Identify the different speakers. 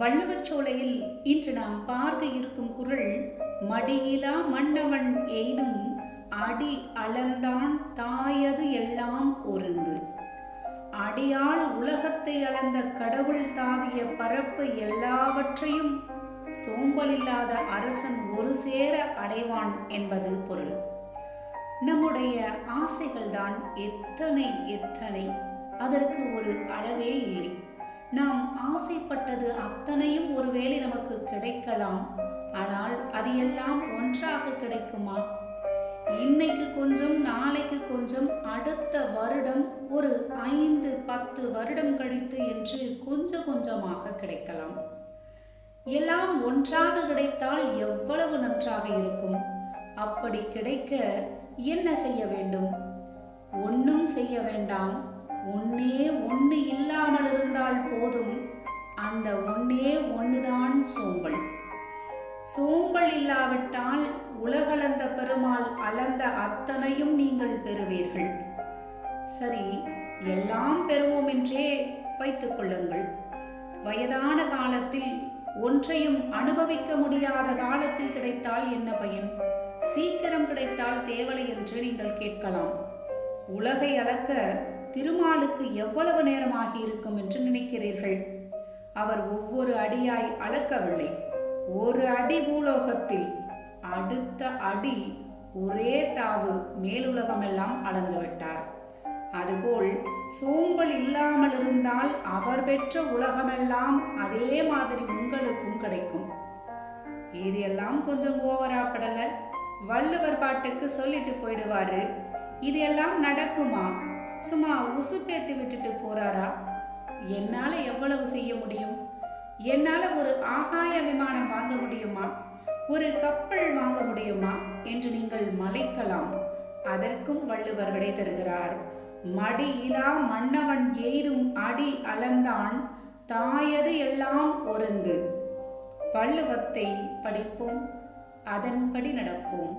Speaker 1: வள்ளுவச்சோலையில் இன்று நாம் பார்க்க இருக்கும் குரல் மடியிலா மன்னவன் எய்தும் அடி அளந்தான் தாயது எல்லாம் ஒருங்கு. அடியால் உலகத்தை அளந்த கடவுள் தாவிய பரப்பு எல்லாவற்றையும் சோம்பலில்லாத அரசன் ஒரு சேர அடைவான் என்பது பொருள். நம்முடைய ஆசைகள்தான் எத்தனை எத்தனை அதற்கு ஒரு அளவே இல்லை. நாம் ஆசைப்பட்டது அத்தனையும் ஒருவேளை நமக்கு கிடைக்கலாம். ஆனால் அது எல்லாம் ஒன்றாக கிடைக்குமா? இன்னைக்கு கொஞ்சம் நாளைக்கு கொஞ்சம் அடுத்த வருடம் ஒரு ஐந்து பத்து வருடம் கழித்து என்று கொஞ்சம் கொஞ்சமாக கிடைக்கலாம். எல்லாம் ஒன்றாக கிடைத்தால் எவ்வளவு நன்றாக இருக்கும்? அப்படி கிடைக்க என்ன செய்ய வேண்டும்? ஒன்றும் செய்ய வேண்டாம். ஒன்னே ஒன்று இல்லாமல் இருந்தால் போதும். அந்த ஒன்னே ஒன்றுதான் சோம்பல். சோம்பல் இல்லாவிட்டால் உலகளந்த பெருமாள் அளந்த அத்தனையும் நீங்கள் பெறுவீர்கள். சரி எல்லாம் பெறுவோம் என்றே வைத்துக் கொள்ளுங்கள். வயதான காலத்தில் ஒன்றையும் அனுபவிக்க முடியாத காலத்தில் கிடைத்தால் என்ன பயன்? சீக்கிரம் கிடைத்தால் தேவலை என்று நீங்கள் கேட்கலாம். உலகை அளக்க திருமாலுக்கு எவ்வளவு நேரமாகி இருக்கும் என்று நினைக்கிறீர்கள்? அவர் ஒவ்வொரு அடியாய் அளக்கவில்லை. ஒரு அடி பூலோகத்தில் அடுத்த அடி ஒரே தாவு மேலுலகமெல்லாம் அளந்து விட்டார் அதுபோல் சோம்பல் இல்லாமல் இருந்தால் அவர் பெற்ற உலகமெல்லாம் அதே மாதிரி உங்களுக்கும் கிடைக்கும். இது எல்லாம் கொஞ்சம் ஓவரா படல வள்ளுவர் பாட்டுக்கு சொல்லிட்டு போயிடுவாரு. இது எல்லாம் நடக்குமா? சும்மா உசு பேத்து விட்டுட்டு போறாரா? என்னால எவ்வளவு செய்ய முடியும்? என்னால ஒரு ஆகாய விமானம் வாங்க முடியுமா? ஒரு கப்பல் வாங்க முடியுமா? என்று நீங்கள் மலைக்கலாம். அதற்கும் வள்ளுவர் விடை தருகிறார். மடி இலா மன்னவன் எய்தும் அடி அளந்தான் தாயது எல்லாம் ஒருங்கு. வள்ளுவத்தை படிப்போம் அதன்படி நடப்போம்.